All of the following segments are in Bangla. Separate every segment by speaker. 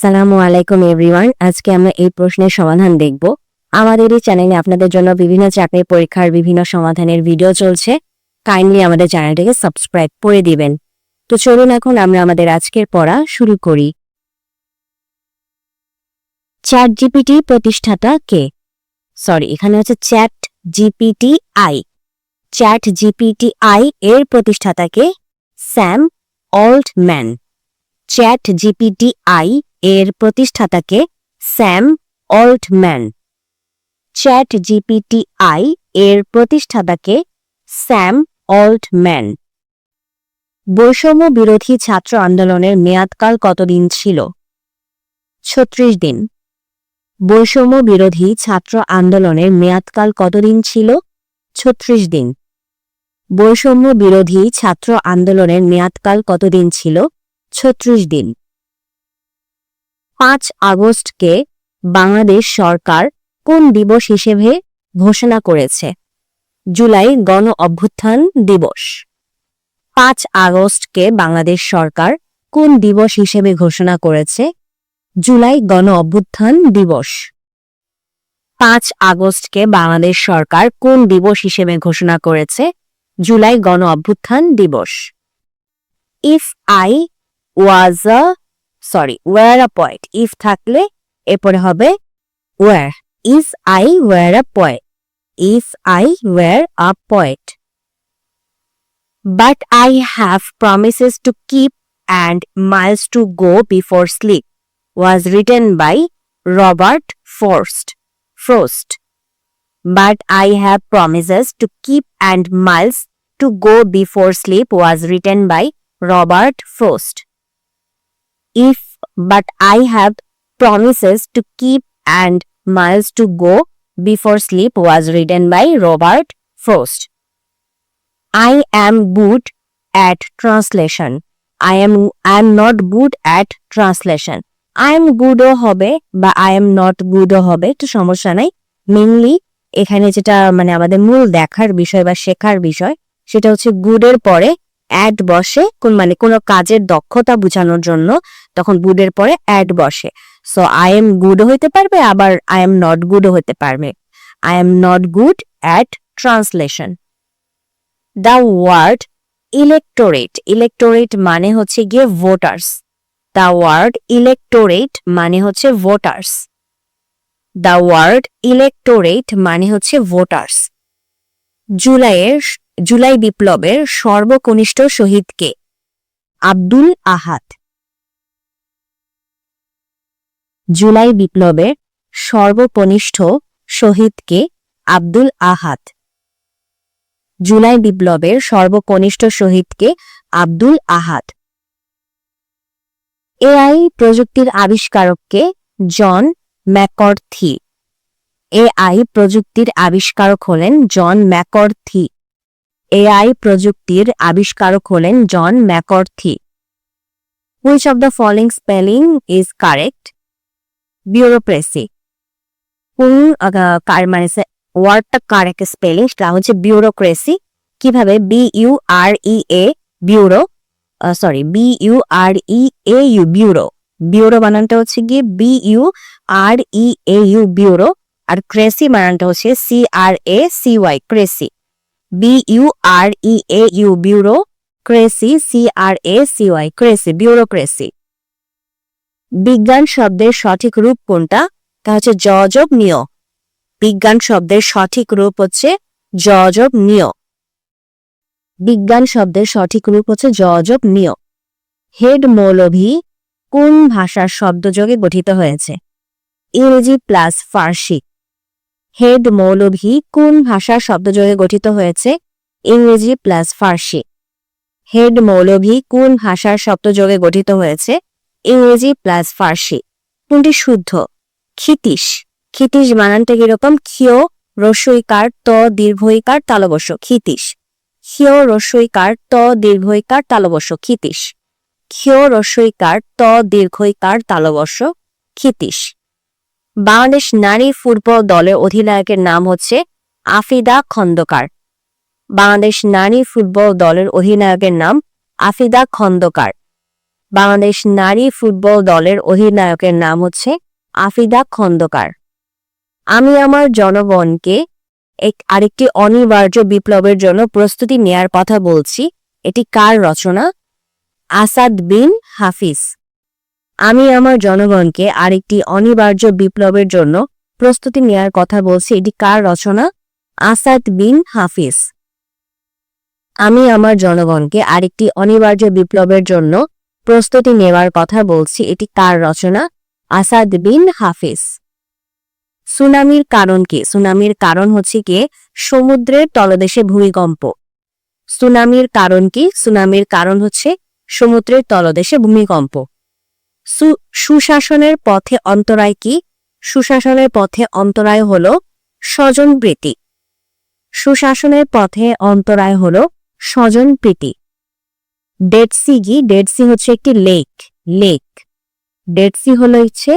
Speaker 1: সালামু আলাইকুম এভরিওয়ান। আজকে আমরা এই প্রশ্নের সমাধান দেখব। আমাদের এই চ্যানেলে আপনাদের জন্য বিভিন্ন চাকরির পরীক্ষার বিভিন্ন সমাধানের ভিডিও চলছে। কাইন্ডলি আমাদের চ্যানেলটিকে সাবস্ক্রাইব করে দিবেন। তো চলুন এখন আমরা আমাদের আজকের পড়া শুরু করি। চ্যাট জিপিটি প্রতিষ্ঠাতা কে? সরি, এখানে হচ্ছে chat GPT AI chat GPT AI এর প্রতিষ্ঠাতাকে Sam Altman. Chat GPT AI এর প্রতিষ্ঠাতাকে Sam Altman. Chat GPT AI এর প্রতিষ্ঠাতাকে স্যাম অল্টম্যান। বৈষম্য বিরোধী ছাত্র আন্দোলনের মেয়াদকাল কতদিন ছিল? ছত্রিশ দিন। বৈষম্য বিরোধী ছাত্র আন্দোলনের মেয়াদকাল কতদিন ছিল? ছত্রিশ দিন। বৈষম্য বিরোধী ছাত্র আন্দোলনের মেয়াদকাল কতদিন ছিল? ছত্রিশ দিন। পাঁচ আগস্টকে বাংলাদেশ সরকার কোন দিবস হিসেবে ঘোষণা করেছে? জুলাই গণ অভ্যুত্থান দিবস। পাঁচ আগস্টকে বাংলাদেশ সরকার কোন দিবস হিসেবে ঘোষণা করেছে? জুলাই গণ অভ্যুত্থান দিবস। পাঁচ আগস্টকে বাংলাদেশ সরকার কোন দিবস হিসেবে ঘোষণা করেছে? জুলাই গণ অভ্যুত্থান দিবস। If I was a Sorry were a point if থাকলে এরপরে হবে were is I were a point if I were a point but I have promises to keep and miles to go before sleep was written by Robert Frost. Frost. But I have promises to keep and miles to go before sleep was written by Robert Frost. If but I have promises to keep and miles to go before sleep was written by Robert Frost. I am good at translation. I am I am not good at translation. I am গুডও হবে বা আই এম নট গুডও হবে একটু সমস্যা নাই মেনলি এখানে যেটা মানে আমাদের মূল দেখার বিষয় বা শেখার বিষয় সেটা হচ্ছে গুডের পরে অ্যাড বসে কোন মানে কোনো কাজের দক্ষতা বোঝানোর জন্য তখন গুডের পরে অ্যাড বসে। সো আই এম গুডও হইতে পারবে, আবার আই এম নট গুডও হতে পারবে। I am not good at translation the word electorate electorate মানে হচ্ছে গিয়ে ভোটার্স দ্য ওয়ার্ড ইলেকটোরেট মানে হচ্ছে ভোটার্স দ্য ওয়ার্ড ইলেকটোরেট মানে হচ্ছে ভোটার্স জুলাইয়ের, জুলাই বিপ্লবের সর্বকনিষ্ঠ শহীদকে আব্দুল আহাদ। জুলাই বিপ্লবের সর্বকনিষ্ঠ শহীদকে আব্দুল আহাদ। জুলাই বিপ্লবের সর্বকনিষ্ঠ শহীদকে আব্দুল আহাদ। এআই প্রযুক্তির আবিষ্কারককে জন ম্যাকর্থি। এআই প্রযুক্তির আবিষ্কারক হলেন জন ম্যাকর্থি। এআই প্রযুক্তির আবিষ্কারক হলেন John McCarthy. Which of the following spelling is correct bureaucracy কোন কার মানে ওয়ার্ডটা কারেক্ট স্পেলিং সেটা হচ্ছে বিউরোক্রেসি কীভাবে? B U R E A bureau sorry B U R E A U bureau bureau বানানটা হচ্ছে গিয়ে B U R E A U bureau R cracy বানানটা হচ্ছে C R A C Y cracy B U R E A U bureau cracy C R A C Y cracy bureaucracy বিজ্ঞান শব্দের সঠিক রূপ কোনটা? তা হচ্ছে জজব নিয়। বিজ্ঞান শব্দের সঠিক রূপ হচ্ছে জজব নিয়। বিজ্ঞান শব্দের সঠিক রূপ হচ্ছে জজব নিয়। হেড মৌলভী কোন ভাষার শব্দযোগে গঠিত হয়েছে? ইংরেজি প্লাস ফার্সি। হেড মৌলভি কোন ভাষার শব্দযোগে গঠিত হয়েছে? ইংরেজি প্লাস ফার্সি। হেড মৌলভী কোন ভাষার শব্দযোগে গঠিত হয়েছে? ইংরেজি প্লাস ফার্সি। কোনটি শুদ্ধ? ক্ষিতিশ। ক্ষিতিশ বানানটা কীরকম? ক্ষিয় রস্যইকার ত দীর্ঘইকার তালবস্য ক্ষিতিশ। ক্ষিয় রস্যইকার ত দীর্ঘইকার তালবস্য ক্ষিতিশ। ক্ষিয় রস্যইকার ত দীর্ঘইকার তালবস্য ক্ষিতিশ। বাংলাদেশ নারী ফুটবল দলের অধিনায়কের নাম হচ্ছে আফিদা খন্দকার। বাংলাদেশ নারী ফুটবল দলের অধিনায়কের নাম আফিদা খন্দকার। বাংলাদেশ নারী ফুটবল দলের অধিনায়কের নাম হচ্ছে আফিদা খন্দকার। আমি আমার জনগণকে এক আরেকটি অনিবার্য বিপ্লবের জন্য প্রস্তুতি নেয়ার কথা বলছি, এটি কার রচনা? আসাদ বিন হাফিজ। আমি আমার জনগণকে আরেকটি অনিবার্য বিপ্লবের জন্য প্রস্তুতি নেয়ার কথা বলছি, এটি কার রচনা? আসাদ বিন হাফিজ। আমি আমার জনগণকে আরেকটি অনিবার্য বিপ্লবের জন্য প্রস্তুতি নেওয়ার কথা বলছি, এটি কার রচনা, আসাদ বিন হাফিজ। সুনামির কারণ কি? সুনামির কারণ হচ্ছে কি সমুদ্রের তলদেশে ভূমিকম্প। সুনামির কারণ কি? সুনামির কারণ হচ্ছে সমুদ্রের তলদেশে ভূমিকম্প। সুশাসনের পথে অন্তরায় কি? সুশাসনের পথে অন্তরায় হল স্বজনপ্রীতি সুশাসনের পথে অন্তরায় হল স্বজনপ্রীতি ডেড সি কি? ডেড সি হচ্ছে একটি লেক লেক ডেড সি হলো হচ্ছে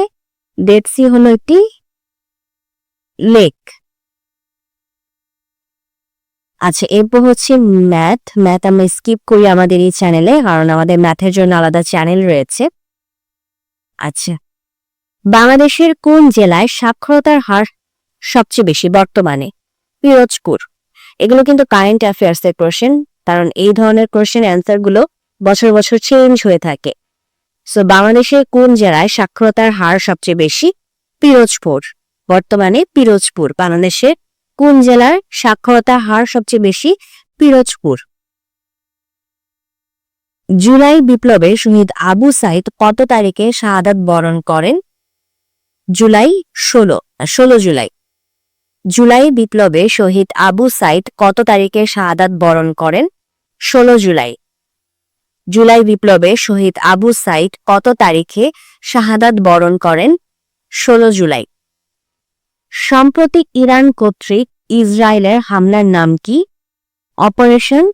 Speaker 1: ডেড সি হলো একটি লেক আচ্ছা এরপর হচ্ছে ম্যাথ ম্যাথ আমরা স্কিপ করি আমাদের এই চ্যানেলে কারণ আমাদের ম্যাথের জন্য আলাদা চ্যানেল রয়েছে। আচ্ছা বাংলাদেশের কোন জেলায় সাক্ষরতার হার সবচেয়ে বেশি বর্তমানে? পিরোজপুর। এগুলো কিন্তু কারেন্ট অ্যাফেয়ার্স এর কোশ্চেন কারণ এই ধরনের কোশ্চেন অ্যান্সারগুলো বছর বছর চেঞ্জ হয়ে থাকে। সো বাংলাদেশের কোন জেলায় সাক্ষরতার হার সবচেয়ে বেশি? পিরোজপুর। বর্তমানে পিরোজপুর বাংলাদেশের কোন জেলার সাক্ষরতার হার সবচেয়ে বেশি? পিরোজপুর। জুলাই বিপ্লবে শহীদ আবু সাইদ কত তারিখে শাহাদাত বরণ করেন? জুলাই ষোলো ষোলো জুলাই। জুলাই বিপ্লবে শহীদ আবু সাইদ কত তারিখে শাহাদাত বরণ করেন? ষোলো জুলাই। জুলাই বিপ্লবে শহীদ আবু সাইদ কত তারিখে শাহাদাত বরণ করেন? ষোলো জুলাই। সাম্প্রতিক ইরান কর্তৃক ইসরায়েলের হামলার নাম কি? Operation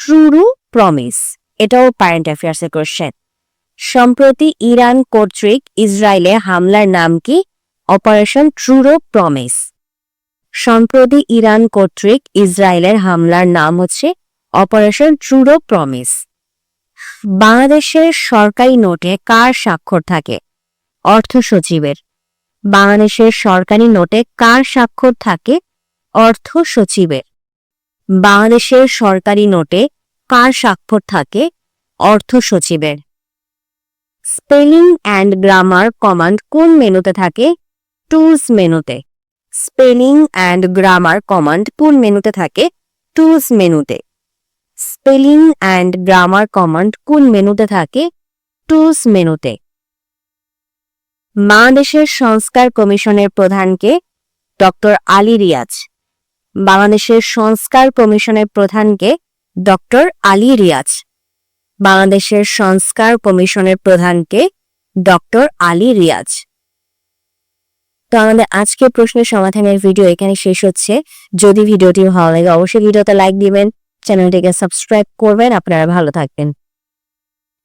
Speaker 1: true promise. এটাও কারেন্ট অ্যাফেয়ার্সের কোশ্চেন। সম্প্রতি ইরান কর্তৃক ইসরায়েলে হামলার নাম কি? Operation true promise. সম্প্রতি ইরান কর্তৃক ইসরায়েলের হামলার নাম হচ্ছে অপারেশন ট্রুরো প্রমিস। বাংলাদেশের সরকারি নোটে কার স্বাক্ষর থাকে? অর্থ সচিবের। বাংলাদেশের সরকারি নোটে কার স্বাক্ষর থাকে? অর্থ সচিবের। বাংলাদেশের সরকারি নোটে কার স্বাক্ষর থাকে? অর্থ সচিবের। স্পেলিং অ্যান্ড গ্রামার কমান্ড কোন মেনুতে থাকে? টুলস মেনুতে। স্পেলিং অ্যান্ড গ্রামার কমান্ড কোন মেনুতে থাকে? টুলস মেনুতে। স্পেলিং অ্যান্ড গ্রামার কমান্ড কোন মেনুতে থাকে? টুলস মেনুতে। বাংলাদেশের সংস্কার কমিশনের প্রধানকে ডক্টর আলী রিয়াজ। বাংলাদেশের সংস্কার কমিশনের প্রধানকে ডক্টর আলী রিয়াজ। বাংলাদেশের সংস্কার কমিশনের প্রধানকে ডক্টর আলী রিয়াজ। তো আমাদের আজকে প্রশ্নের সমাধানের ভিডিও এখানে শেষ হচ্ছে। যদি ভিডিওটি ভালো লাগে, অবশ্যই ভিডিওতে লাইক দিবেন, চ্যানেলটিকে সাবস্ক্রাইব করবেন। আপনারা ভালো থাকবেন।